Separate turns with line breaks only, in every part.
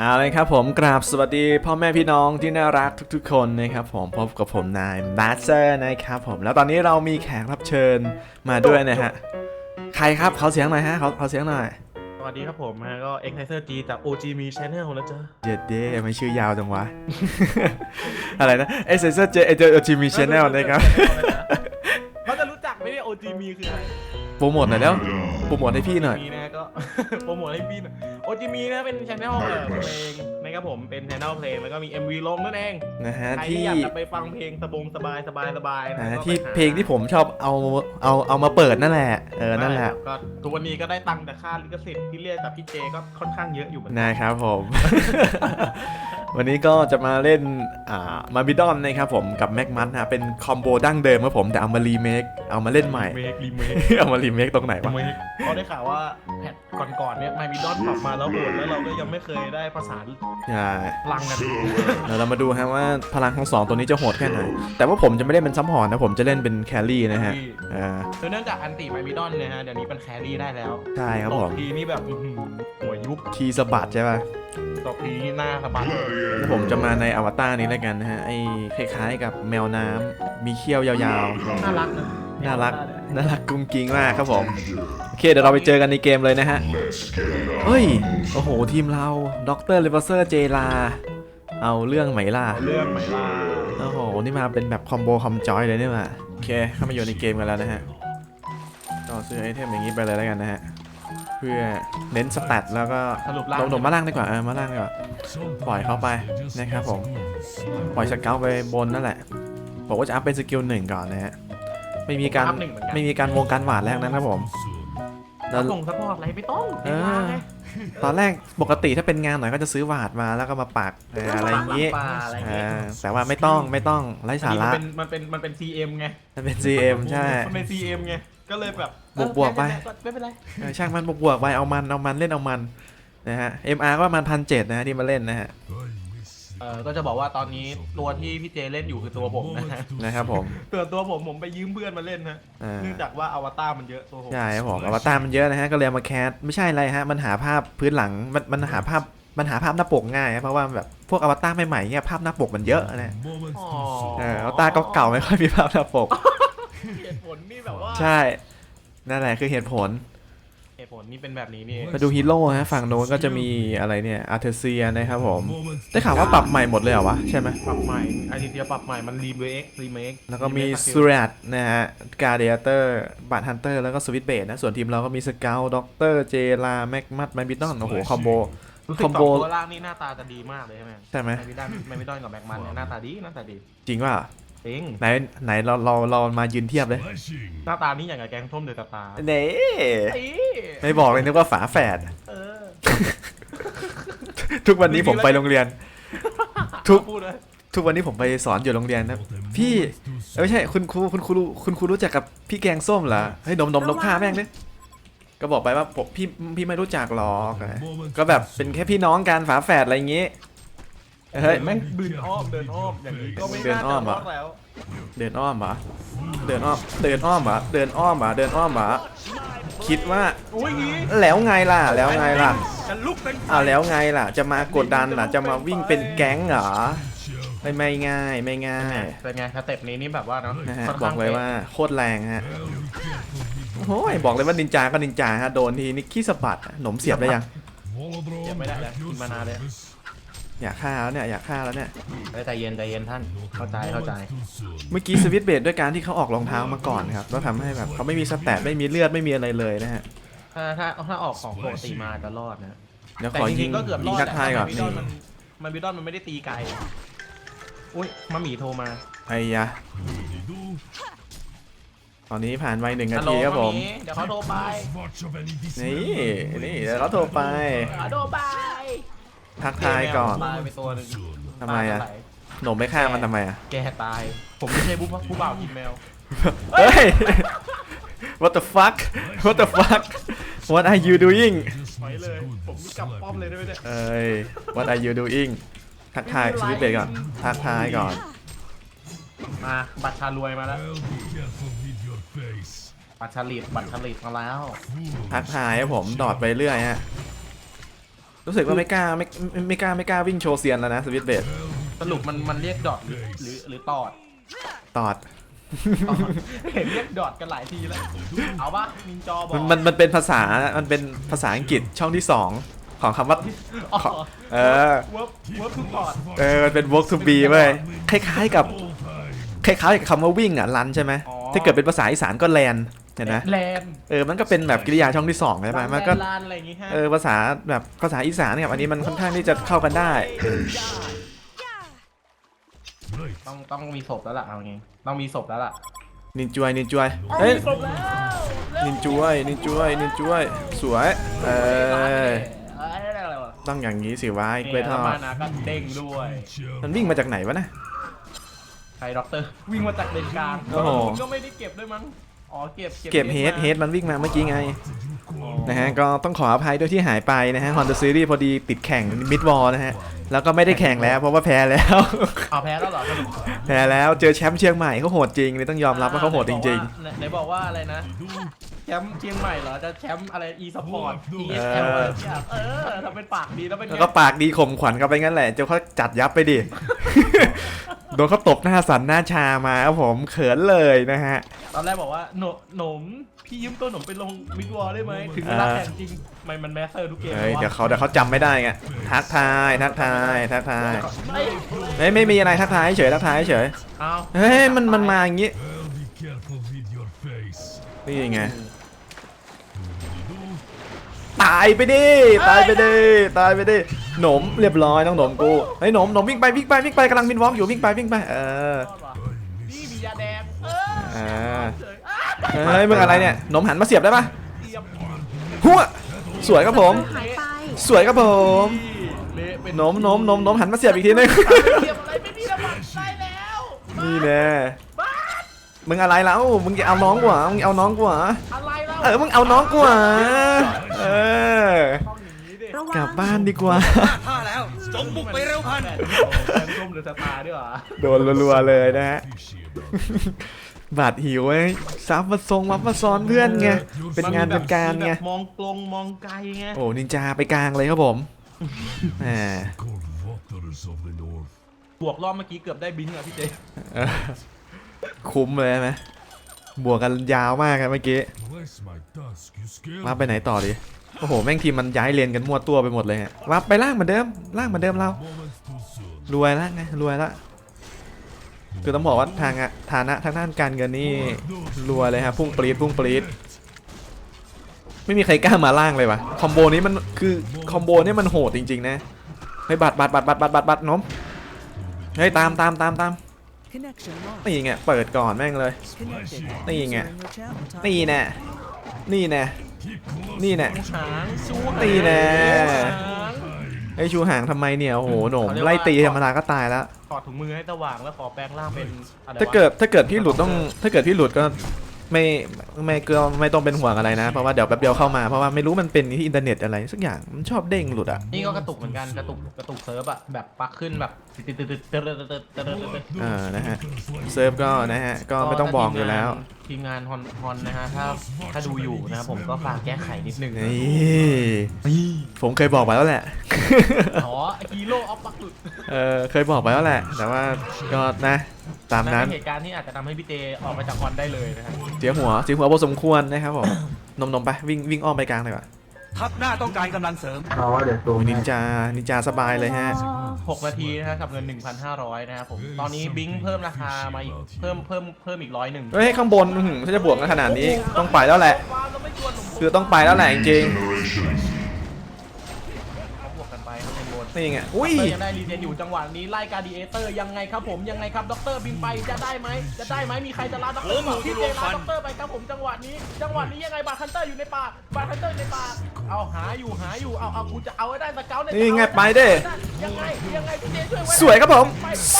เอาเลยครับผมกราบสวัสดีพ่อแม่พี่น้องที่น่ารักทุกๆ คนนะครับผมพบกับผมนายมาสเตอร์นะครับผมแล้วตอนนี้เรามีแขกรับเชิญมาด้วยนะฮะใครครับเขาเสียงหน่อยฮะเขาเขาเสียงหน่อย
สวัสดีครับผมฮะก็ e x c i s e r G จาก OG มี Channel นะจ๊ะ
เจ็ดเด้ไม่ชื่อยาวจังวะ อะไรนะเอเซอร์เจเอเจอจีมีชแนลนะครับ
เขาจะรู้จักไหมเนี่ย OG มีคืออะไร
โปรโมทหน่อยแล้วโปรโมทให้พี่หน่อย
มีนะก็ โปรโมทให้พี่หน่อย OG มีนะเป็น Channel เอ่อเพลงนะครับผมเป็น Channel เพลงแล้วก็มี MV ลงนั่นเอง
นะฮะ
ใครที่
ที่
อยากจะไปฟังเพลงสบงสบายสบายสบายนะ
นะฮะ
ก็
ที่
ไปหา
เพลงที่ผมชอบเอาเอาเอามาเปิดนั่นแหละเออนั่นแหละ
ก็ทุกวันนี้ก็ได้ตังค์แต่ค่าลิขสิทธิ์ที่เรียกจากพี่เจก็ค่อนข้างเยอะอยู่เหมือนกัน
นะครับผม วันนี้ก็จะมาเล่นอ่ามาบิดอนนะครับผมกับแม็กมัสนะเป็นคอมโบดั้งเดิมครับผมแต่เอามารีเมคเอามาเล่นใหม่
เมครีเมค
เอามารีเมคตรงไหนวะ
เมคเขาได้ข่าวว่าแพท ก่อนๆเนี่ยไมมิดอนปรับมาแล้วโหดแล้วเราก็ยังไม่เคยได้ประสาน
ใช่
พลังกัน
เดี๋ยวเรามาดูฮะว่าพลังทั้งสองตัวนี้จะโหดแค่ไหน แต่ว่าผมจะไม่ได้เป็นซัพพอร์ตนะผมจะเล่นเป็นแครี่นะฮะอ่า
คือเนื่องจากอันติไมมิดอนเนี่ยฮะเดี๋ยวนี้เป็นแครี่ได้แล้ว
ใช่ครับ
ต
ผ
ก
ม
ทีนี่แบบอื้อหือหัวยุบ
ทีสะบัดใช่ป่ะ
ตกทีนี่หน้าสะบัด
แล้วผมจะมาในอวตารนี้แล้วกันนะฮะไอ้คล้ายๆกับแมวน้ำมีเขี้ยวยาวๆ
น่ารักนะ
น่ารัก น่ารักกุ้งกิ้งมากครับผม โอเค เดี๋ยวเราไปเจอกันในเกมเลยนะฮะ เฮ้ย โอ้โห ทีมเราด็อกเตอร์เลเวอร์เซอร์เจลา เอาเรื่องไหมล่ะ
เรื่องไหมล่ะ
โอ้โห นี่มาเป็นแบบคอมโบคอมจอยเลยเนี่ยมาโอเค เข้ามาอยู่ในเกมกันแล้วนะฮะก็ซื้อไอเทมอย่างนี้ไปเลยแล้วกันนะฮะ เพื่อเน้นสแตทแล้วก็
สรุปล่าง
ลงลงมาล่างดีกว่า เออ มาล่างดีกว่า ปล่อยเข้าไปนะครับผม ปล่อยสเกลไปบนนั่นแหละผมก็จะอัพเป็นสกิลหนึ่งก่อนนะฮะ ไม่มีการ
อัพหนึ่งเหมือนกัน
ไม่มีการวงการหวาดแรกนะครับผมแล้ว
ส่งซัพพอร์ตอะไรไม่ต้อง
เออ
เวลาไง
ตอนแรกปกติถ้าเป็นงานหน่อยก็จะซื้อหวาดมาแล้วก็มาปักเอออะไรอย่างงี้
ปลาอะไรอย่าง
เอ
งี้
อแต่ว่าไม่ต้องไม่ต้องไร้สาระ
มันเป็นมันเป็นมันเป็น CM ไง
มันเป็น CM ใช่
มันเป็น CM ไงก็เลยแบบ
บวกบวกไป
เออไม่เป็นไร
เออช่างมันบวกๆไปเอามันเอามันเล่นเอามันนะฮะ MR ก็ประมาณพันเจ็ดนะฮะที่มาเล่นนะฮะ
เออก็จะบอกว่าตอนนี้ตัวที่พี่เจเล่นอยู่คือตัวผมนะฮะ
นะครับผม
ส่วนตัวผมผมไปยืมเพื่อนมาเล่นนะ
อ่า
เนื่องจากว่าอวตารมันเยอะตัวผม
ใช่ครับผมอวตารมันเยอะนะฮะก็เลยเอามาแคสไม่ใช่อะไรฮะมันหาภาพพื้นหลังมันมันหาภาพมันหาภาพหน้าปกง่ายครับเพราะว่าแบบพวกอวตารใหม่ๆเนี่ยภาพหน้าปกมันเยอะนะ
อ๋อ
เอออวตารเก่าๆไม่ค่อยมีภาพหน้าปก
เหตุผลนี่แบบว่า
ใช่ นั่นแหละคือเหตุผล
เหตุ ผลนี่เป็นแบบนี้นี่เอง
มาดูฮีโร่ฮะฝั่งโน้นก็จะมีอะไรเนี่ยอาร์เทเซียนะครับผม ได้ข่าวว่าปรับใหม่หมดเลยเหรอวะ ใช่ไหม
ปรับใหม่ไอทีเดียปรับใหม่มันรีเมครีเมค
แล้วก็มีซูรัตนะฮะการเดียเตอร์บัตฮันเตอร์แล้วก็สวิตเบดนะ ส่วนทีมเราก็มีสเกลด็อกเตอร์เจลาแม็กมัดแมนบิทอนโอ้โหคอมโบ
รู้สึก
คอม
ส
โบ
องตัวล่างนี่หน้าตาจะดีมากเลยใช่ไหม
ใช่ไหม
แมวิดอนแมวิดอนกับแบ็กมันเนี่ยหน้าตาดีหน้าตาดี
จริงว่า
จริง
ไหนไหนเราเราเรามายืนเทียบเลย
หน้าตานี่อย่างกับแกงส้มเดือดตา
เน่
ไอ้
ไม่บอกเลยนึกว่าฝาแฝด
เออ
ทุกวันนี้ผมไปโรงเรียน ทุก
พูดเลย
ทุกวันนี้ผมไปสอนอยู่โรงเรียนนะ พี่เอ้ยไม่ใช่คุณครูคุณครูรู้คุณครูรู้จักกับพี่แกงส้มเหรอเฮ้ยนมนมนมฆ่าแม่งเลยก็บอกไปว่าผมพี่พี่ไม่รู้จักหรอกก็แบบเป็นแค่พี่น้องกันฝาแฝดอะไรอย่างงี้ เฮ้ย
เห็นไหมเดินอ้อมเดินอ้อมอย่างนี้ก็ไม่
เดิน
น่า
อ้อ
จะ
ม
ร
อะ
อดแล้ว
เดินอ้อมเหรอเดินอ้อม เดินอ้อมเหรอเดินอ้อมเหรอเดินอ้อมเหรอคิดว่า
อุ้ยงี้
แล้วไงล่ะ แล้วไงล่ะ
จะลุกเป็น
อ้าวแล้วไงล่ะ จะมากดดันเหรอจะมาวิ่งเป็นแก๊งเหรอไม่ไม่ง่ายไม่ง่าย
เป็นไงสเต็ปนี้นี่แบบว่าเนาะ
นะฮะ
ค่น
บอ
ข้ง
กเลยว่าโคตรแรงฮะโอ้ยบอกเลยว่านินจาก็นินจาฮะโดนทีนี่ขี้สะบัดอะหนมเสียบได้ยัง
เดี๋ยวไม่ได้แล้วกินมานานเลย
อยากฆ่าแล้วเนี่ยอยากฆ่าแล้วเนี่ย
เอ้ยใจเย็นใจเย็นท่านเข้าใจเข้าใจ
เมื่อกี้สวิตช์เบดด้วยการที่เขาออกรองเท้ามาก่อนครับแล้วทำให้แบบเขาไม่มีสแตทไม่มีเลือดไม่มีอะไรเลยนะฮะ
ถ้าถ้าถ้าออกของปกติมาจะรอดนะ
เดี๋ยว
แต่
ขอ
จ
ยิ
ริ
ง
งๆก็เกือบร
ยิง
อด
ทักทายก่อน
แหละ
นี่
มันมันบิดอนมันไม่ได้ตีไกลอุ้ยมาหมีโทรมา
ไอ้ยะตอนนี้ผ่านไปหนึ่งนา
ฮัลโหล
ทีครับผมา
หเดี๋ยวเขาโทรไป
นี่ นี่เดี๋ยวเขาโทรไป
เขาโทรไป
ทักทายก่อน
ตายไปตัวหนึง
ทำไมอะ
ตาย
หนมไม่ฆ่ามันทำไมอะ
แกตาย ผมไม่ใช่ผู้ผู้บ่าวกินแมว
เฮ้ย what the fuck what the fuck what are you doing
ไปเลย ผมกลับป้อมเลยได้ไหมเนี่ย
เอ้ย what are you doing ทักทายสวิตช์เบรกก่อนทักทายก่อน
มาบัตรชารวยมาแล้ว บัตรชาลิตบัตรชาลิตมาแล้ว
ทักทายครับผมดอดไปเรื่อยฮะ รู้สึกว่าไม่กล้าไม่ไม่ไม่กล้าไม่กล้าวิ่งโชว์เซียนแล้วนะสวิตเบด
สรุปมันมันเรียกดอทหรือหรือหรือตอด
ตอด
ตอด เห็นเรียกดอทกันหลายทีแล้วเอาปะมินจอบอก
มันมันมันเป็นภาษา มันเป็นภาษาอังกฤษช่องที่สองของคำว่า
อ๋อ
เออ
เวิร์บเวิร์บทุกตอด
เออ มันเป็น work to be เว้ยคล้ายๆกับคล้ายๆกับคำว่าวิ่งอะรันใช่ไหม
อ๋อ
ถ้าเกิดเป็นภาษาอีสานก็แลน เห็นไหม
แลนด์
เออมันก็เป็นแบบกริยาช่องที่สองใช่ไหมมันก็
ลานอะไรอย่างงี้ฮะ
เออภาษาแบบภาษาอีสานกับอันนี้มันค่อนข้างที่จะเข้ากันได้
ต้องต้องมีศพแล้วล่ะเอาไงต้องมีศพแล้วล่ะ
นินจวยนินจวยเอ้ย
มีศพแล้ว
นินจวยนินจวยนินจวย สวยเออ
เอ้ยอะไรวะ
ต้องอย่างนี้สิวะไอ้เกร
เนี่ย
ท
แล้ว
อ
มานาก็เด้งด้วย
มันวิ่งมาจากไหนวะนะ
ใครด็อกเตอร์วิ่งมาจากเลนกลาง
โอ้โห
ก็ไม่ได้เก็บด้วยมั้ง อ๋อเก็บ
เก็บเฮด
มา
เฮดมันวิ่งมาเมื่อกี้ไง
อ๋อ
นะฮะก็ต้องขออภัยด้วยที่หายไปนะฮะ Honda Series พอดีติดแข่งมิดวอลนะฮะแล้วก็ไม่ได้แข่งแล้วเพราะว่าแพ้แล้ว
เอาแพ้แล้วเหรอสรุป
แพ้แล้วเจอแชมป์เชียงใหม่เขาโหดจริงเลยต้องยอมรับว่าเขาโหดจริง
ๆไหนบอกว่าอะไรนะแชมป์เชียงใหม่เหรอจะแชมป์อะไร e sport e
เอ
s
อ
l อะไรอย่างเออทำเป็นปากดีแล้วเป็น
ๆ
ไง
แล้วก็ปากดีข่มขวัญเขาไปงั้นแหละเจ้าเขาจัดยับไปดิ โดนเขาตบหน้าสันหน้าชามาครับผมเขินเลยนะฮะ
ตอนแรกบอกว่าหนหนมพี่ยืมตัวหนมไปลงมิดวอลได้ไหมถึงเวลา
เออ
แข่งจริงไม่มันแมสเซอร์ทุกเกม
เฮ้ย
ล
เดี๋ยวเขาเดี๋ยวเขาจำไม่ได้ไงทักทายทักทายทักทาย
ไม่
เฮ้ยไม่มีอะไรทักทายเฉยทักทายเฉย
เอา
เฮ้ยมันมันมาอย่างงี้
Well, be careful with your face.
นี่ไง ตายไปดิ ตายไปดิ ตายไปดิ หนมเรียบร้อยน้องหนมกูเฮ้ยหนมหนมวิ่งไปวิ่งไปวิ่งไปกำลังบินวอล์กอยู่วิ่งไปวิ่งไป เออ
รอดว่ะนี่มียาแดงเออ
อ่า
เฉยอะ
เฮ้ยมึงอะไรเนี่ยหนมหันมาเสียบได้ปะ
เตรียม
หัวสวยครับผม
หายไป
สวยครับผม
เละเป็น
หนมหนมหนมหนมหันมาเสียบอีกทีนึง
เตรียมอะไรไม่มีระบัดได้แล้ว
นี่แน่
บ้า
มึงอะไรแล้วมึงจะเอาน้องกว่ามึงเอาน้องกว่า
อะไรแล้ว
เออมึงเอาน้องกว่าเอ อ
ต้องอย่างนี้ดิ
ระวัง
กลับบ้านดีกว่า
ท่าแล้วจงบุกไปเร็วพัน
แกงส้มหรือสตาร์ด้วยเหรอ
โดนรัวๆเลยนะฮะ
Fishy about
บาดหิวไอ้ซับมาทรงวับมาซ้อนเพื่อนไง เป็นงานเป็นการไง
มีแบบมองตรงมองไกลไง
โอ้นินจาไปกลางเลยครับผมแหม
cold waters of the north.
บวกรอบเมื่อกี้เกือบได้บิงค์อะพี่เจ
เออคุ้มเลยไหมบวกกันยาวมากครับเมื่อกี้
Bless my tusk, you scared
มาไปไหนต่อดี โอ้โห แม่งทีมมันย้ายเลนกันมั่วตัวไปหมดเลยฮะว่าไปล่างเหมือนเดิม ล่างเหมือนเดิมเรา รวยแล้วไง รวยแล้วคือต้องบอกว่าทางอะฐานะทางด้านการเงินนี่รวยเลยฮะ พุ่งปรีดพุ่งปรีดไม่มีใครกล้ามาล่างเลยวะคอมโบนี้มันคือคอมโบนี้มันโหดจริงๆนะ เฮ้ยบัตรบัตรบัตรบัตรบัตรบัตรบัตรน้มเฮ้ยตามตามตามตามนี่ไงเปิดก่อนแม่งเลย
Connected.
Đây
User
nè.
in your channel timed
นี่แน่นี่แน่ นี่แน่
หางชูหาง
ตีแน่
หาง
ไอ้ชูห่างทำไมเนี่ยโอ้โหหนม
เขาเรียกว่า
ไล่ตีธรรมดาก็ตายแล้ว
ถอดถุงมือให้สว่างแล้วขอแปลงร่างเป็นอะไรวะ
ถ้าเกิดถ้าเกิดพี่หลุดต้อง ถ้าเกิดพี่หลุดก็ ไม่ไม่ก็ไม่ต้องเป็นห่วงอะไรนะ เพราะว่าเดี๋ยวแป๊บเดียวเข้ามาเพราะว่าไม่รู้มันเป็นที่อินเทอร์เน็ตอะไรสักอย่างมันชอบเด้งหลุดอะ
นี่ก็กระตุกเหมือนกันกระตุกกระตุกเซิร์ฟอะแบบปักขึ้นแบบติดติดติดติดติดติดติดติดติด
เออนะฮะเซิร์ฟก็นะฮะก็ไม่ต้องบอกอยู่แล้ว
ทีมงานฮอนฮอนนะฮะถ้าถ้าดูอยู่นะครับผมก็ฝากแก้ไขนิดนึง
นี่ผมเคยบอกไปแล้วแหละ
อ๋อฮีโร่ออฟปักหลุด
เออเคยบอกไปแล้วแหละ แต่ว่าก็นะ ตาม
นั่
นั้นน
เป็นเหตุการณ์ที่อาจจะทำให้พี่เจออกมาจากฮอนได้เลยนะครับ
เสียหัวเสียหัวพอสมควรนะครับผม นมนมไปวิ่งวิ่งอ้อมไปกลางเลยว่ะ
ทัพหน้าต้องการกำลังเสริม
โอ้ยนินจานินจาสบายเลยฮะ
6นาทีนะฮะกับเงิน 1,500 นะครับผม ตอนนี้บิงเพิ่มราคามาอีกเพิ่มเพิ่มเพิ่มอีกร้อยหนึ่ง
เฮ้ยข้างบนอื้อหือถ้าจะบวกกันขนาดนี้ต้องไปแล้วแหละ คือต้องไปแล้วแหละจริง
เขาบวกกันไปครับในบน
ๆนี่ไงอุ้ย
เตอร์ยังได้รีเจนอยู่จังหวะนี้ไล่การดีเอเตอร์ยังไงครับผมยังไงครับด็อกเตอร์บินไปจะได้ไหมจะได้ไหมมีใครจะลาด็อกเตอร์เปล่าพี่เจลาด็อกเตอร์ไปครับผมจังหวะนี้ จังหวะนี้ยังไงบาร์คันเตอร์อยู่ในป่าบาร์คันเตอร์อยู่ในป่าเอาหาอยู่หาอยู่เอาเอากูจะเอาให้ได้สเกลเนี่ย
นี่ไงไปเด้
ยังไงยังไงพี่เจช่วยไว้
สวยครับผม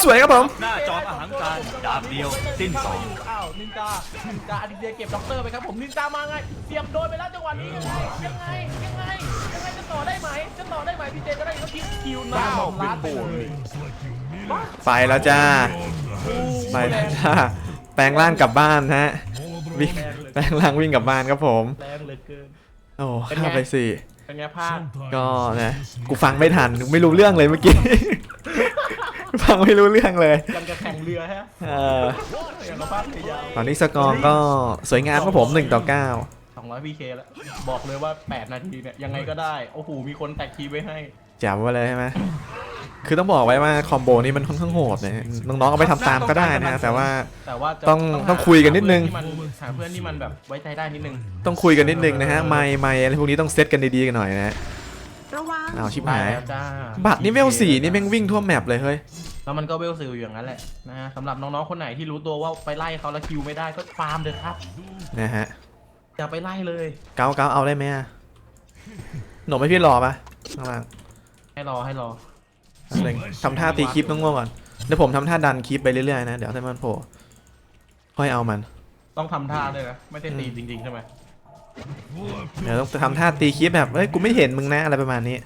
สวยครับผม
หน้าจอมอหังการดาบเดียวสิ้นสอง
อ้าวนินจานินจาอดิเดียเก็บด็อกเตอร์ไปครับผมนินจามาไงเสียบโดนไปแล้วจังหวะนี้ยังไงยังไงยังไงยังไงจะ ต่อได้ไหมจะต่อได้ไหมพี่เจจะได้ก็คิดคิวหน้าของร้านไปเลย
Looks like you mean it.
ไปแล้วจ้า ไปแล้วจ้า แปลงร่างกลับบ้านฮะ วิ่งแปลงร่างวิ่งกลับบ้านครับผม
แรงเหลือเกิน
โอ้
เป็นไง
ข้าไปสี่
เป็นไงภาค
Sometimes
ก็
you
นะ
just need
กูฟังไม่ทัน ไม่รู้เรื่องเลยเมื่อกี้ ฟังไม่รู้เรื่องเลย
ยังจะแข่งเรือฮะ
เออ
อย่างกับภาคเรือยาว
ตอนนี้สกอร์ก็สวยงามครับผม1ต่อ9
200 PK แล้ว บอกเลยว่า 8 นาทีเนี่ย ยังไงก็ได้ โอ้โห มีคนแตกทีไว้ให้
แจ๋วมาเลยใช่ไหมคือต้องบอกไว้ว่าคอมโบนี้มันค่อนข้างโหดนะน้องๆเอาไปทำตามก็ได้นะแต่ว่า
แต่ว่าจะ
ต้อง
หา
ต้องคุยกันนิดนึง
เพื่อที่มันหาเพื่อนที่มันแบบไว้ใจได้นิดนึง
ต้องคุยกันนิดนึงนะฮะ ไม่ไม่อะไรพวกนี้ต้องเซตกันดีๆกันหน่อยนะฮะ
ระวัง
เอาชิบ
ได้
หาย
แล้วจ้า
บัตรนี่เวลสี่นี่แม่งวิ่งทั่วแมปเลยเฮ้ย
แล้วมันก็เวลซิลอยู่อย่างนั้นแหละนะฮะสำหรับน้องๆคนไหนที่รู้ตัวว่าไปไล่เขาแล้วคิวไม่ได้ก็ฟาร์มเถอะครับ
นะฮะ
อย่าไปไล่เลย
เกาเกาเอาได้ไหมอะหนมให้พี่รอปะข้างล่าง
ให้รอให้รอ
หนึ่งทำท่าตีคลิปต้องง่วงก่อน เดี๋ยวผมทำท่าดันคลิปไปเรื่อยๆนะ เดี๋ยวถ้ามันโผล่ค่อยเอามัน
ต้องทำท่าด้วยนะไม่ใช่ตีจริงๆใช่ไหม
เดี๋ยวต้องทำท่าตีคลิปแบบเฮ้ยกูไม่เห็นมึงนะอะไรประมาณนี้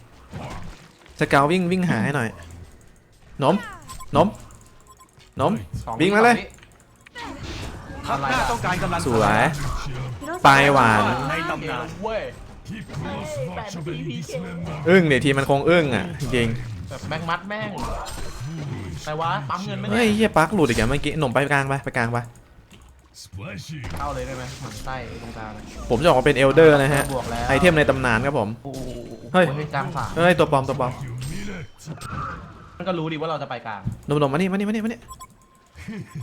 สเกลวิ่งวิ่งหาให้หน่อยหนมหนมหนม
สอง
วิ่งมาเลย
สองวิ
ทัพหน้าต้องการกำลัง
ส
เสริ
ว
ม
ย ปลายหวาน
ในตำนาน
เว้ย
Keep close watch of the beastmen.
อึ้งเดี๋ยวทีมันคงอึ้งอะจริง
แบบแม่งมัดแม่งแต่ว่าปั๊มเงินไม่
ๆ
ได้
เฮ้ยเฮียปลั๊กหลุดอีกแล้วเมื่อกี้หนมไปกลางไปไปกลางไป
Splashy.
เข้าเลยได้ไหมหมันไส้ตรงกลางเลย
ผมจะออกมาเป็นเอลเดอร์นะฮะ
บวกแล้ว
ไอเทมในตำนานครับผม
โอ้โห
เฮ้ย
โอ้กลางสาม
เฮ้ยตัวปลอมตัวปลอม
You mean it?
มันก็รู้ดีว่าเราจะไปกลาง
หนมหนมมานี่มานี่มานี่มานี่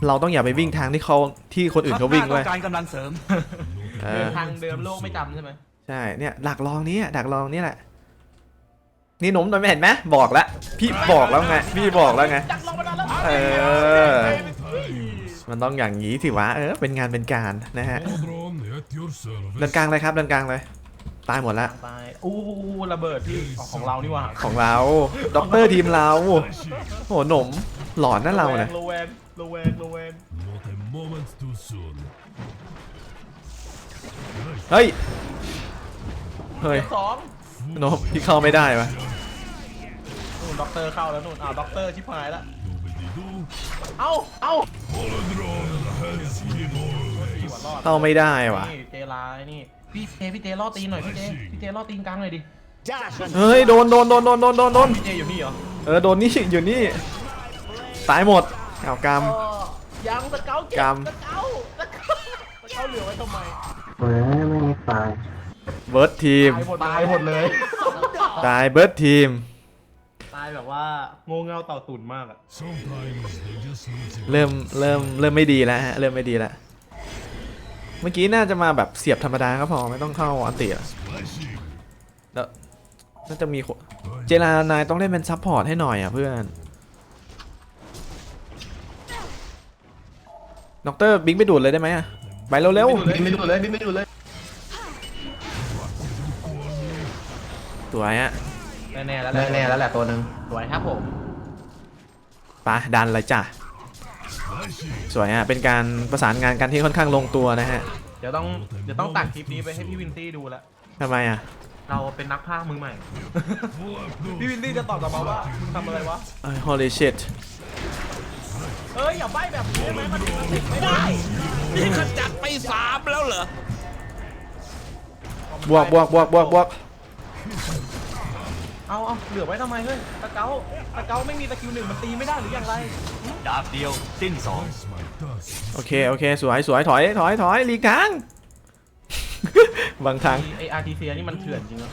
เราต้องอย่าไปวิ่งทางที่เขาที่คนอื่น
ทัพ
เขา
ห
วิ่ง
น้าต้
ไว้
องการกำลังเสริม
เอ
เดิ
อน
ทางเดิมโลกไม่จำใช่ไหม
ใช่เนี่ยดักรองนี้อะดักรองนี่แหละ นี่หนมหน่อยไม่เห็นไหมบอกแล้วพี่บอกแล้วไงพี่บอกแล้วไง
จักลงมาแล้ว
เออ มันต้องอย่างนี้สิวะเออเป็นงานเป็นการนะฮะ
Odron at your
เดิน
service.
กลางเลยครับเดินกลางเลย ตายหมดละ
ไปอู้ระเบิดที่ของเรานี่หว่า
ของเราด็อกเตอร์ทีมเราโหหนมหลอนนั่นเราเนี่ย
ระแวงระแวงระแวง
Not a moment too soon.
เฮ้ย เฮ้ย
สอง
หนมพี่เข้าไม่ได้วะ
นู่นด็อกเตอร์เข้าแล้วนู่นอ้าวด็อกเตอร์ชิบหายแล้ว
Doobity doo.
เอ้าเอ้า
Holodron has him always.
หัวรอด
เข้าไม่ได้วะ
นี่เจลายนี่พี่เจพี่เจล่อตีนหน่อยพี่เจพี่เจล่อตีนกลางหน่อยดิ
เฮ้ยโดนโดนโดนโดนโดนโดนโดน
พี่เจอยู่นี่เหรอ
เออโดนนี่อยู่นี่ตายหมดเอากรรม
ยังสเกลเก็บ
กรรม
สเกลสเกลสเกลเหลือไว้ทำไม
เบิร์ดทีม
ตายหมดเลย
ตายเบิร์ดทีม
ตายแบบว่าโงงเงาเต่าตุ่นมากอะ
Sometimes they just need to
เริ่มเริ่มเริ่มไม่ดีแล้วฮะ เริ่มไม่ดีแล้ว เมื่อกี้น่าจะมาแบบเสียบธรรมดาก็พอไม่ต้องเข้าอันติอะ
splashy.
แล้วน่าจะมีคนเจรานายต้องเล่นเป็นซัพพอร์ตให้หน่อยอะเพื่อนด็อกเตอร์บิงไปดูดเลยได้ไหมอะ ไปเร็ว
ไม่ดูเลยไม่ดูเลยไม่ดูเลย
ๆสวยอะ
แน่ๆแล้วแน่ๆแล้วแหละตัวหนึ่งสวยครับผม
ไปดันเลยจ้ะ
Splashy.
สวยอะเป็นการประสานงานกันที่ค่อนข้างลงตัวนะฮะ
เดี๋ยวต้องเดี๋ยวต้องตัดคลิปนี้ไปให้พี่วินตี้ดูแล้ว
ทำไมอะ
เราเป็นนักพากย์มือใหม่
Pull up those
พี่วินตี้จะตอบกลับมาว่ามึงทำอะไรวะ
เอ้ย holy shit
เอ้ยอย่าใบ้แบบนี้ได้ไหมมันมันติดไม่ได้
นี่ขจัดไปสามแล้วเหรอ
บวกบวกบวกบวกบวก
เอาเอาเหลือไว้ทำไมเฮ้ยตะเกาตะเกาไม่มีสกิลหนึ่งมันตีไม่ได้หรืออย่างไร
ดาบเดียวสิ้นสอง
It's my dust.
โอเคโอเคสวยสวยถอยถอยถอยหลีกทาง บางทาง
ไออาร์ทีเซียนี่มันเถื่อนจริงเหรอ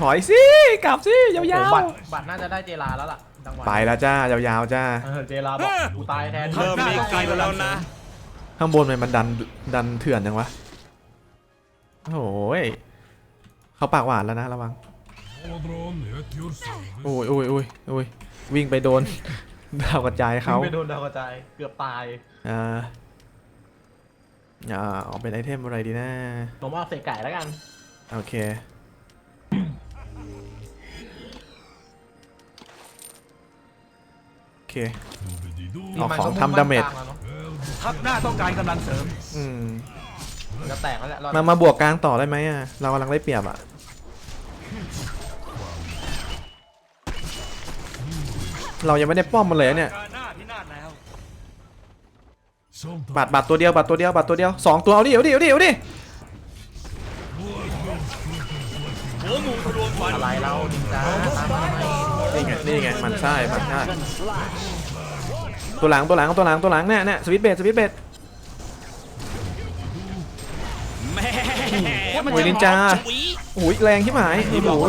ถอยสิกลับสิยาว
บัตรบัตรน่าจะได้เจลาแล้วล่ะ จังหวะ
ๆไปแล้วจ้ายาวๆจ้า
เออเจลาบอกกูตายแทน
เริ่มมีไกลแล้วนะ
ข้างบนมันมันดันดันเถื่อนยังวะโอ้ยเขาปากหวานแล้วนะระวัง
Holodron at your service.
โอ้ยโอ้ยโอ้ยโอ้ยวิ่งไปโดน ดาวกระจายเขา
ไปโดนดาวกระจายเกือบตาย
อ่าอ่าเอาเป็นไอเทมอะไรดีนะ
ผมเอาเศษไก่แล้วกัน
โอเค เค
Doobity doo.
เอา
นี่น
ของ
ก็
ทำดาเมจ
กลงแล้วเนอะ
ทัพหน้าต้องการกำลังเสริม
อืม
จะแตกแล้วแหละรอด
มามาบวกกลางต่อได้ไหมอะ เรากำลังได้เปรียบอะเรายังไม่ได้ป้อมมันเลยอะเนี่ย
การหน้าพินาศแล้ว
Sometimes
บัตรบัตรตัวเดียวบัตรตัวเดียวบัตรตัวเดียวสองตัวเอาดิเอาดิเอาดิเอาดิ
หัวหมูทะลวงฟัน
อะไรเราดิงจ้า
นี่ไงนี่ไงมันใช่มันใช่ตัวหลังตัวหลังตัวหลังตัวหลังเนี่ยเนี่ยสวิตช์เบสสวิตช์เบส
แม่
โอ้ยนินจา
ชวี
โอ้ยแรงที่หมายโอ้โห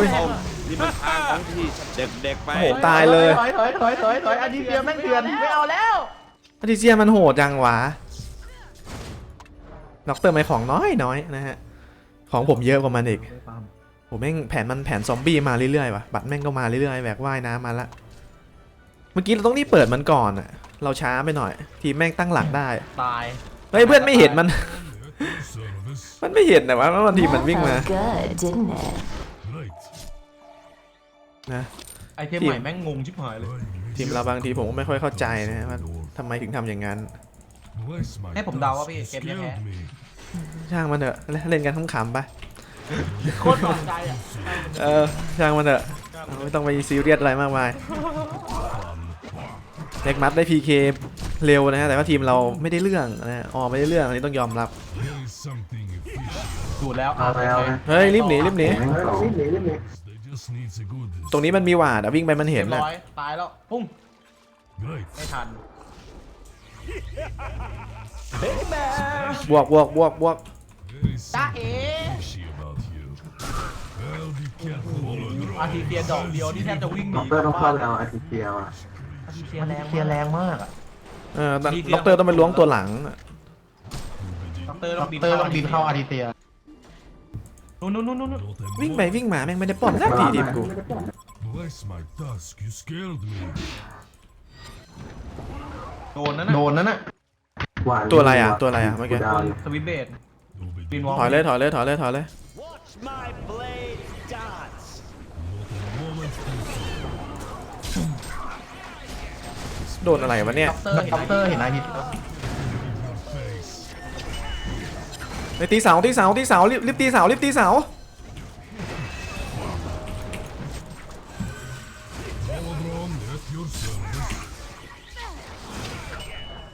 นี่มันทางของที่เด็กๆไป
โอ้โหตายเลย
ถอยถอยถอยถอยถอยอาดิเซียแม่งเถื่อนไม่เอาแล้ว
อาทิเซียมันโหดจังวะด็อกเตอร์ไม่ของน้อยน้อยนะฮะ ของผมเยอะกว่ามันอีกผม แม่งแผนมันแผนซอมบี้มาเรื่อยๆว่ะบัตรแม่งก็มาเรื่อยๆแบกว่ายน้ำมาละเมื่อกี้เราต้องรีบเปิดมันก่อนอะเราช้าไปหน่อย ทีมแม่งตั้งหลักได้
ตาย
เฮ้ยเพื่อนไม่เห็นมัน
Service.
มันไม่เห็นนะว่าว่าทีมมันวิ่งมา
Good, didn't it?
Right.
นะ
ไอเทมใหม่แม่งงงชิบหายเลย
ทีมเราบางทีผมก็ไม่ค่อยเข้าใจนะว่าทำไมถึงทำอย่างนั้น
Bless my
ให้ผมเดาว่าพี่
toes.
เกมเนี้ยแพ้
Scared me.
ช่างมันเถอะเล่นเล่นกันขำๆไป
โคตรตกใจอะ
เออช่างมันเถอะเราไม่ต้องไปซีเรียสอะไรมากมายเด็กมัดได้ PK เร็วนะฮะแต่ว่าทีมเราไม่ได้เรื่องนะฮะออกไม่ได้เรื่องอันนี้ต้องยอมรับ
There is something fishy.
ดูดแล้วเอาแล้ว
เฮ้ยรีบหนีรีบหนี
They just needs a good
ตรงนี้มันมีหวาดอะวิ่งไปมัน
เรี
เห็
ย
น
บ
นะ
ร้อยตายแล้วปุ้ง
Right.
ไม่ทัน
บวกบวกบวกบวก
There is
จ้า
something
เอ๋ อาทิเซียดอกเดียวที่แทบจะวิ่งหนี
เตอร์ต้องเข้าไปเอาอาทิเซียว่ะ
อาทิเซียแรงเซียแรงมากอะ
เออแต่ด็อกเตอร์ต้องไปล้วงตัวหลัง
ด็อกเตอร์ต้องบินต้องบินเข้าอาทิเซียนู่นนู่นนู่นนู่น
Not a
วิ่งไปวิ่งมาแม่งไม่ได้ป้อมสักทีทีมกู
Bless my tusk, you scared me.
โดนนั่นน่ะโดนนั่นน่ะ
หวาน
ตัวอะไรอะตัวอะไรอะเมื่อกี้
ดาวอยู่
สวิตช์เบส
Doobie-doo.
บินวอล์ก
ถอยเลยถอยเลยถอยเลยถอยเลย
Watch my blade
โดนอะไรวะเนี่ย
ด็อกเตอร์เห็นอาทิตย์
Your face.
ไปตีเสาตีเสาตีเสารีบรีบตีเสารีบตีเสา
Holodron at your service.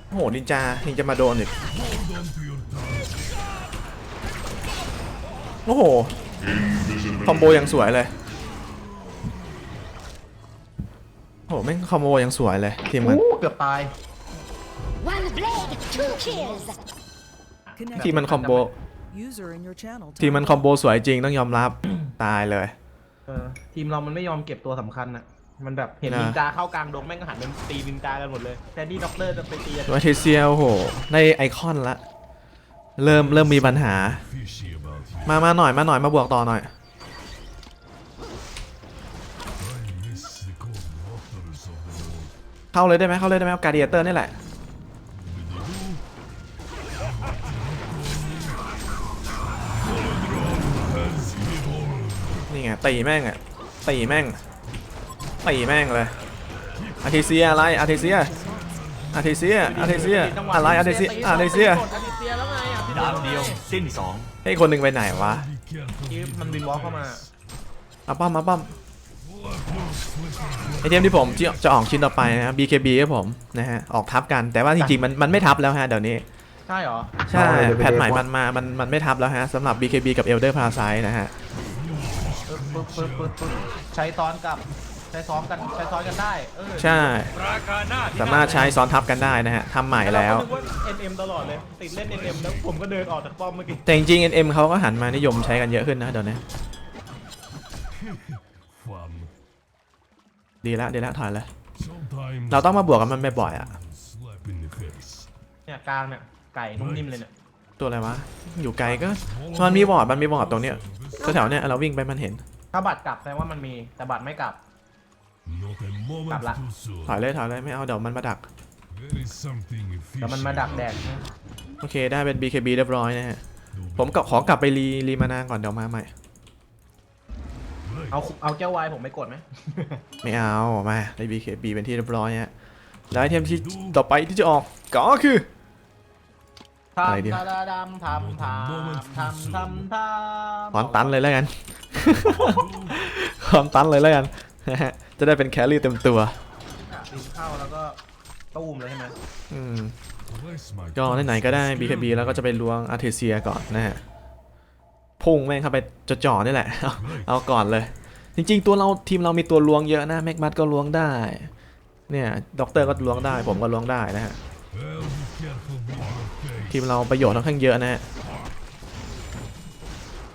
โอ้โหนินจายังจะมาโดนอีก
Hold on to your task.
โอ้โหคอมโบยังสวยเลย โอ้โหแม่งคอมโบยังสวยเลยทีมมัน
อู้เกือบตาย
One blade, two kills.
ทีมมันคอมโบ
User in your channel.
ทีมมันคอมโบสวยจริงต้องยอมรับ ตายเลย
เออทีมเรามันไม่ยอมเก็บตัวสำคัญอะมันแบบเห็น
นะ
นินจาเข้ากลางดงแม่งก็หันเป็นตีนินจากันหมดเลยแต่นี่ด็อกเตอร์จะไปตีอะ
ตัวเทเซียโอ้โหได้ไอคอนละ เริ่มเริ่มมีปัญหา
Fishy about you.
มามาหน่อยมาหน่อยมาบวกต่อหน่อย เข้าเลยได้ไหมเข้าเลยได้ไหมเอาการเดียเตอร์นี่แหละนี่ไงตีแม่งอะตีแม่งตีแม่งเลยอาร์เทเซียอะไรอาร์เทเซียอาร์เทเซียอาร์เทเซียอะไรอาร์เทเซียอาร์เทเซีย
อาร์เทเซียแล้วไงอะพี่
ดาบเดียวสิ้นสอง
ไอ้คนหนึ่งไปไหนวะ
Be careful.
ที่มันวินวอล์กเข้ามา
เอาป้อมมาป้อม ไอเทมที่ผมจะจะออกชิ้นต่อไปนะครับ BKB ครับผมนะฮะออกทับกันแต่ว่าจริงๆมันมันไม่ทับแล้วฮะเดี๋ยวนี้
ใช่เหรอ
ใช่แพทใหม่มันมามันมันไม่ทับแล้วฮะสำหรับ BKB กับ Elder Parasite นะฮะ
ปึ๊บปึ๊บปึ๊บปึ๊บใช้ซ้อนกับใช้ซ้อมกันใช้ซ้อนกันได้เออ
ใช่
ราคาหน้าที่
สามารถใช้ซ้อนทับกันได้นะฮะทำใหม่แล้ว
เราก็นึกว่า NM ตลอดเลยติดเล่น NM แล้วผมก็เดินออกจากป้อมเมื่อกี้
แต่จริงๆ NM เขาก็หันมานิยมใช้กันเยอะขึ้นนะเดี๋ยวนี้ ดีแล้วดีแล้วถอยเลย
Sometimes
เราต้องมาบวกกับมันบ่อยๆอะ
slap in the face.
เนี่ยกลางเนี่ยไก่นุ่มนิ่มเลยเนี่ย
ตัวอะไรวะอยู่ไกลก็มันมีบอร์ดมันมีบอร์ดตรงเนี้ยแถวๆเนี้ยเราวิ่งไปมันเห็น
ถ้าบัตรกลับแปลว่ามันมีแต่บัตรไม่กลับ
Not a moment
Cặp lại.
too soon.
ถอยเลยถอยเลยไม่เอาเดี๋ยวมันมาดัก
There is something
เดี๋ยวมันมาดักแดดนะ
โอเคได้เป็น BKB เรียบร้อยนะฮะผมก็ขอกลับไปรีรีมานาก่อนเดี๋ยวมาใหม่
เอาเอาแก้ววายผมไม่กดไหม
ไม่เอามาได้ BKB เป็นที่เรียบร้อยฮะแล้วไอเทมที่ต่อไปที่จะออกก็คืออะไรดี
ทำตาดำทำทำทำทำทำ
พร้อมตันเลยแล้วกันพร้อมตันเลยแล้วกันนะฮะจะได้เป็นแครี่เต็มตัว
ดินเข้าแล้วก็ตู้มเลยใช่ไหม
อืม
Bless my
ก็ไหนๆก็ได้ BKB แล้วก็จะไปล้วงอาร์เทเซียก่อนนะฮะพุ่งแม่งเข้าไปจ่อๆนี่แหละ เอาเอาก่อนเลย จริงๆ ตัวเราทีมเรามีตัวล้วงเยอะนะแม็กมัดก็ล้วงได้ เนี่ยด็อกเตอร์ก็ล้วงได้ ผมก็ล้วงได้นะฮะทีมเราประโยชน์ค่อนข้างเยอะนะฮะ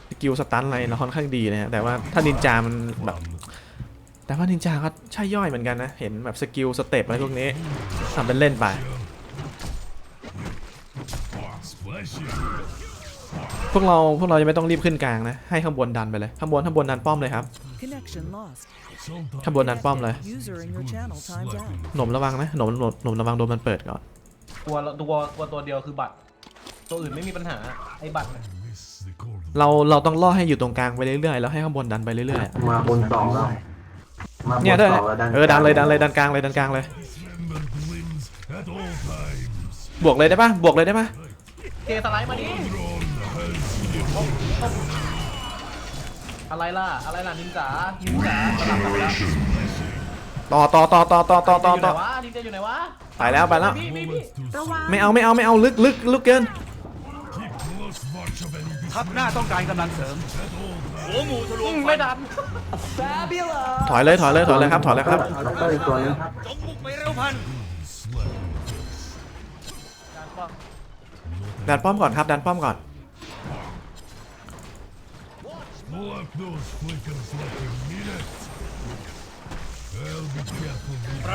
สกิลสตันอะไรเราค่อนข้างดีนะฮะแต่ว่าถ้านินจามันแบบแต่ว่านินจาก็ใช่ย่อยเหมือนกันนะ เห็นแบบสกิลสเต็ปอะไรพวกนี้ทำเป็นเล่นไป พวกเราพวกเรายังไม่ต้องรีบขึ้นกลางนะ ให้ข้างบนดันไปเลยข้างบนข้างบนดันป้อมเลยครับ
Connection lost.
Sometimes
ข้างบนดันป้อมเลย
User in your channel timed out.
หนมระวังนะหนมหนมหนมระวังโดนมันเปิดก่อน
ตัวตัวตัวตัวเดียวคือบัตร ตัวอื่นไม่มีปัญหาไอ้บัตรเนี่ย
miss the cord.
เราเราต้องล่อให้อยู่ตรงกลางไปเรื่อยๆแล้วให้ข้างบนดันไปเรื่อย
มาบนสองแล้วมา
ๆ
บ
เนี่ย
น
ด้วย
สองแล้วดัน
เออดันเลยดันเลยดันกลางเลยดันกลางเลย
Remember glims at all times.
บวกเลยได้ปะบวกเลยได้ปะ
เจสไลด์มาดิ อะไรล่ะ อะไรล่ะนินจานินจาสลับกันไปแล้ว
ต่อต่อต่อต่อต่อต่อต่อ
อยู่ไหน
ต่อ
วะนินจาอยู่ไหนวะ
ไปแล้วไปแล้ว
พี่พี่พี่
ระวัง
ไม่เอาไม่เอาไม่เอาลึกลึกลึกเกิน
Keep close watch of any
ทัพหน้าต้องการกำลังเสริมหัวหมูทะลวง
อืม
ฟั
ไม่
น
ดัน
ถอยเลยถอยเลยถอยเลยครับถอยเลยครับ
ด็อกเตอร์อีกตัวนึงครับ
จงบุกไปเร็วพัน
slap.
ดันป้อมก่อนครับดันป้อมก่อน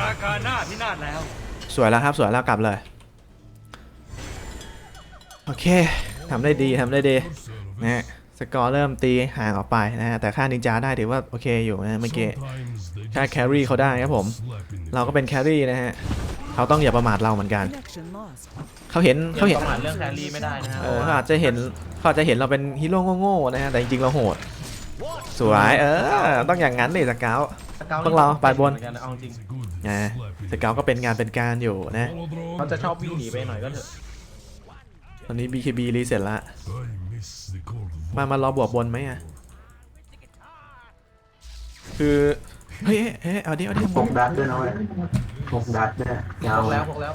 ราคาหน้าพินาศแล้ว
สวยแล้วครับสวยแล้วกลับเลย โอเคทำได้ดีทำได้ดีนะฮะสกอร์เริ่มตีห่างออกไปนะฮะแต่ค่านินจาได้ถือว่าโอเคอยู่นะเมื่อกี้
Sometimes they
ค่า
just
แครี่เขาได้ครับผม
slap in the
เราก็เป็นแครี่นะฮะเขาต้องอย่าประมาทเราเหมือนกัน
Connection lost.
เขาเห็น
เขา
เขา
เห็
เห็
น
น
ประมาทเรื่องแครี่ไม่ได้นะฮะ
เออเขาอาจจะเห็นเขาอาจจะเห็นเราเป็นฮีโร่โง่ๆนะฮะแต่จริงๆเราโหดสวยเออต้องอย่างนั้นดิสเกาวพวกเราไปบน
เหมือกัเอาจริง
good
นะ
slap in
สเกาวก็เป็นงานเป็นการอยู่นะ
Follow drone.
เขาจะชอบวิ่งหนีไปหน่อยก็เถอะ
ตอนนี้ BKB รีเสร็จละ
I miss the cold
มามารอบวกบนไหมอะคือเฮ้ยเฮ้ยเฮ้ยเอาดิเอาดิ
หกดัดด้วยนะเว้ยหกดัดเนี่ยยา
พ
ว
กแล้วพกแล้ว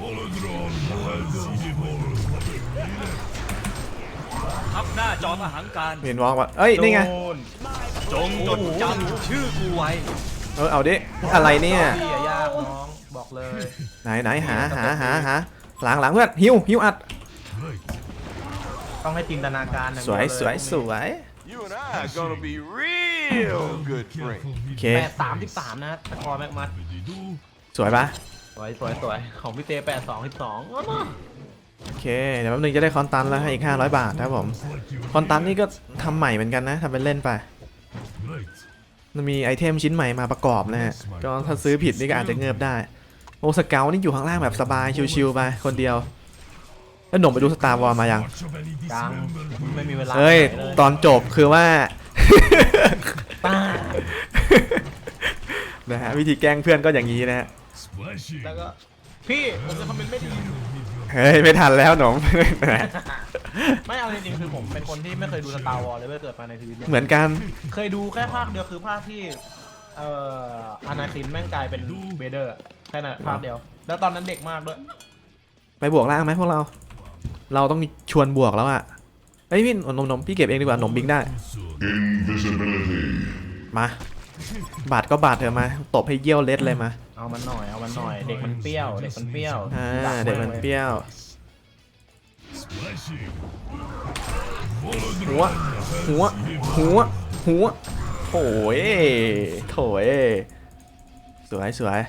อุ๊ย
Follow drone. I'll see more.
ทัพหน้าจอมอหังการ
เห็นวอล์กว่าเอ้ย นี่ไง
โดน
จงจดจำชื่อกูไว้
เออ เอาดิ อะไรเนี่ย
พี่อะยากน้องบอกเลย
ไหนไหนหาหาหาหาหลังหลังเพื่อนหิวหิวอัด
Right.
ต้องให้จินตนาการอย่าง
ส
เดี
วย
เล
สวยสวย
You and I are gonna be real good friends.
Careful
โอ
with
เค
แปดสามสิบสามนะสกอร์แม็กมัด
do.
สวยปะ
ส วยสวยสวยของพี่เตแปดสองสิบสอง
โอเค เดี๋ยวแป๊บนึงจะได้คอนตันแล้วให้อีก 500 บาทครับผม
Like you
คอนตันนี่ก็ทำใหม่เหมือนกันนะทำเป็นเล่นไป
right.
มันมีไอเทมชิ้นใหม่มาประกอบนะฮะ ก็ถ้าซื้อผิดนี่ก็อาจจะเงิบได้ โอสเกลนี่อยู่ข้างล่างแบบสบายชิวๆไปคนเดียว แล้วหนุ่มไปดูสตาร์วอลมายัง
Watch of any
ยัง
dismembered
ไม่มีเวลา
เฮ้ย
ไหนเลย
ตอนจบคือว่า
ป้า
นะฮะวิธีแกล้งเพื่อนก็อย่างนี้นะฮะ
Splashing.
แล้วก็พี่ผมจะคอมเมนต์ไม่ดี
เฮ้ยไม่ทันแล้วหนม
ไม่เอาจริงๆคือผมเป็นคนที่ไม่เคยดูสตาร์วอลเลยเมื่อเกิดมาในชีวิตเนี่ย
เหมือนกัน
เคยดูแค่ภาคเดียวคือภาคที่เอ่ออนาคินแม่งกลายเป็นเบเดอร์แค่นั้นภาคเดียว แล้วตอนนั้นเด็กมากด้วย
ไปบวกล่างไหมพวกเรา เราต้องชวนบวกแล้วอะเอ้ยพี่หนมหนมพี่เก็บเองดีกว่าหนมบิงได้มาบาดก็บาดเถอะมาตบให้เยี่ยวเล็ดเลยมา
เอามันหน่อย เอามันหน่อย เด็กมันเปรี้ยว เด็กมันเปรี้ยว
อ่าเด็กมันเปรี้ยว
Splashing.
หัว หัว หัว หัวโถยโถยสวยสวย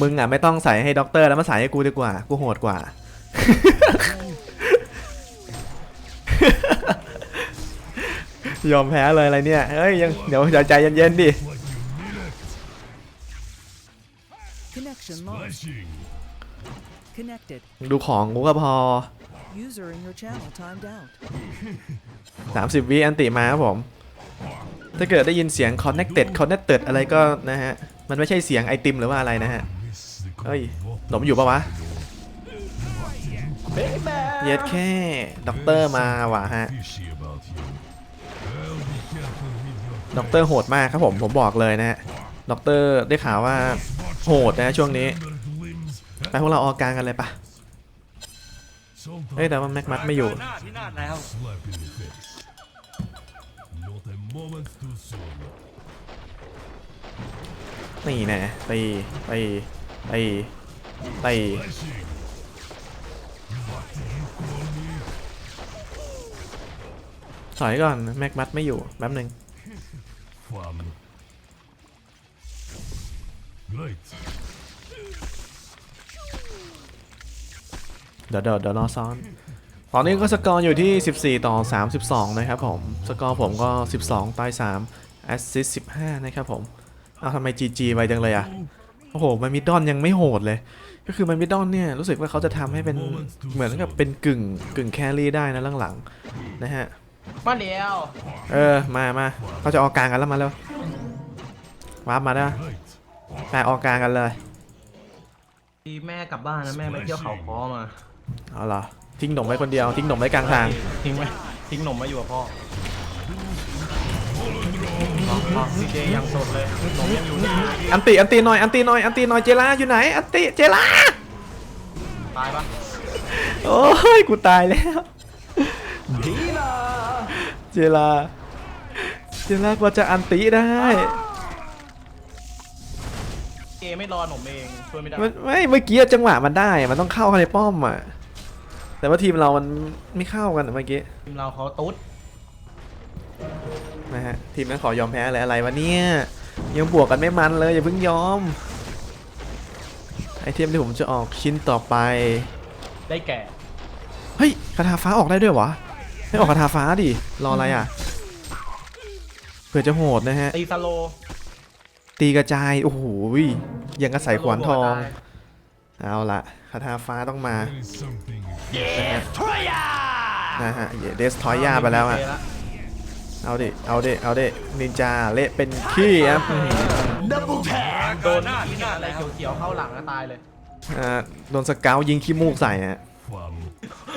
มึงอะไม่ต้องใส่ให้ด็อกเตอร์แล้วมาใส่ให้กูดีกว่า กูโหดกว่า ยอมแพ้เลยอะไรเนี่ย เฮ้ยยังเดี๋ยวเดี๋ยวใจเย็นๆดิ
Connection lost.
Splashing.
Connected.
ดูของกูก็พอ
User in your channel timed out.
30 วิอันติมาครับผม ถ้าเกิดได้ยินเสียง connected connected อะไรก็นะฮะ มันไม่ใช่เสียงไอติมหรือว่าอะไรนะฮะ
Miss the
เฮ้ย
cold
หนมอยู่ปะวะ
เบ๊ะแบ
เย็ดแค่ด็อกเตอร์มาว่ะฮะ
fishy about you. Well, be careful with your
ด็อกเตอร์โหดมากครับผม ผมบอกเลยนะฮะ ด็อกเตอร์ได้ข่าวว่าโหดนะช่วงนี้
dismembered limbs
ไปพวกเราออกกลางกันเลยปะ
Sometimes
เฮ้ยแต่ว่าแม็กมัดไม่อยู่
หน้าพินาศแล้ว
slap in the face. Not a moment too soon.
นี่แน่ตีตีตีตี
Flashing. What did you call me?
ถอยก่อน แม็กมัดไม่อยู่แป๊บหนึ่ง
Fun. Great.
เดี๋ยวเดี๋ยวเดี๋ยวรอซ้อน ตอนนี้ก็สกอร์อยู่ที่ 14 ต่อ 32 นะครับผม สกอร์ผมก็ 12ต่อย3แอสซิสต์15 นะครับผม เอาทำไม GG ไปจังเลยอะโอ้โห มันมิดดอนยังไม่โหดเลย ก็คือมันมิดดอนเนี่ย รู้สึกว่าเขาจะทำให้เป็นเหมือนกับเป็นกึ่งกึ่งแครี่ได้นะหลังๆนะฮะ
มาเดียว
เออ มามาเขาจะออกกลางกันแล้วมาแล้ววาร์ปมาได้
Great.
แปออกกลางกันเลย
ทีแม่กลับบ้านนะแม่ไปเที่ยวเขาคอมา
เอาเหรอ ทิ้งหนมไว้คนเดียว ทิ้งหนมไว้กลางทาง
ทิ้งไว้ทิ้งหนมมาอยู่กับพ่อพ่อซีเจยังสดเลยหนมยังอยู่นี่
อันติ อันติหน่อย อันติหน่อย อันติหน่อยเจลาอยู่ไหน อันติ เจลา
ตายปะ
โอ้ย กูตายแล้วดีละเจลาเจลากว่าจะอันติได้
เจไม่รอหนมเองช่วยไม่ได้
มันไม่เมื่อกี้จังหวะมันได้ มันต้องเข้าในป้อมอะ แต่ว่าทีมเรามันไม่เข้ากันอะเมื่อกี้
ทีมเราเขาตุ๊ด
นะฮะทีมนั้นขอยอมแพ้เลยอะไรวะเนี่ยยังบวกกันไม่มันเลยอย่าเพิ่งยอมไอเทมที่ผมจะออกชิ้นต่อไป
ได้แก่
เฮ้ยคาถาฟ้าออกได้ด้วยวะให้ออกคาถาฟ้าดิรออะไรอะเผื่อจะโหดนะฮะ
ตีสโลว์
ตีกระจายโอ้โหยยังกระใส่ขวานทอง
ได้
เอาละคาถาฟ้าต้องมา
There is something
นะฮะเดสทอยยาไปแล้วอะ
โเคละ
เอาดิ เอาดิ เอาดิ นินจาเละเป็นขี้ครับ
โดน
หน้าพินาศ
อะไร
แล้ว
เขียวๆเข้าหลังก็ตายเลย
อ่าโดนสเกลยิงขี้มูกใส่ฮะ
fun.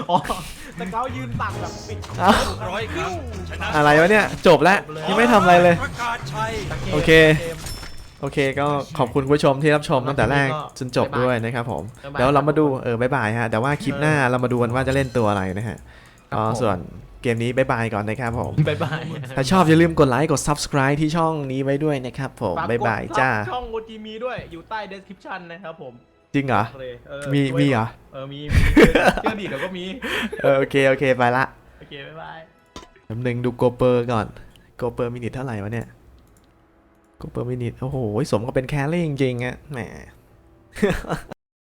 อ๋อแต่เขายืนตักแบบปิด
เอ้า
ร้อยครั้งชนะ
อะไรวะเนี่ย จบแล้วยังไม่ทำอะไรเลย
ประกาศชัย
โอเค โอเคก็ขอบคุณคุณผู้ชมที่รับชมตั้งแต่แรกจนจบด้วยนะครับผมเดี๋ยวเรามาดูเออบายบายฮะแต่ว่าคลิปหน้าเรามาดูกันว่าจะเล่นตัวอะไรนะฮะก็ส่วนเกมนี้บายบายก่อนนะครับผม
บายบาย
ถ้าชอบอย่าลืมกดไลค์กด subscribe ที่ช่องนี้ไว้ด้วยนะครับผม
ฝกกด
บายบายจ้า
ช่องโอจีมีด้วยอยู่ใต้ description นะครับผม
จริงเหรอ
เลยเออ
มี
ช่วย
มีเหรอ
เออมีมีเชื่อดีเดี๋ยวก็มี
เออโอเคโอเคไปละ
โอเคบายบาย
แป๊บนึงดูโกเปอร์ก่อนโกเปอร์มินิทเท่าไหร่วะเนี่ย คูเปอร์มินิทโอ้โห สมก็เป็นแครี่จริงๆอะแหม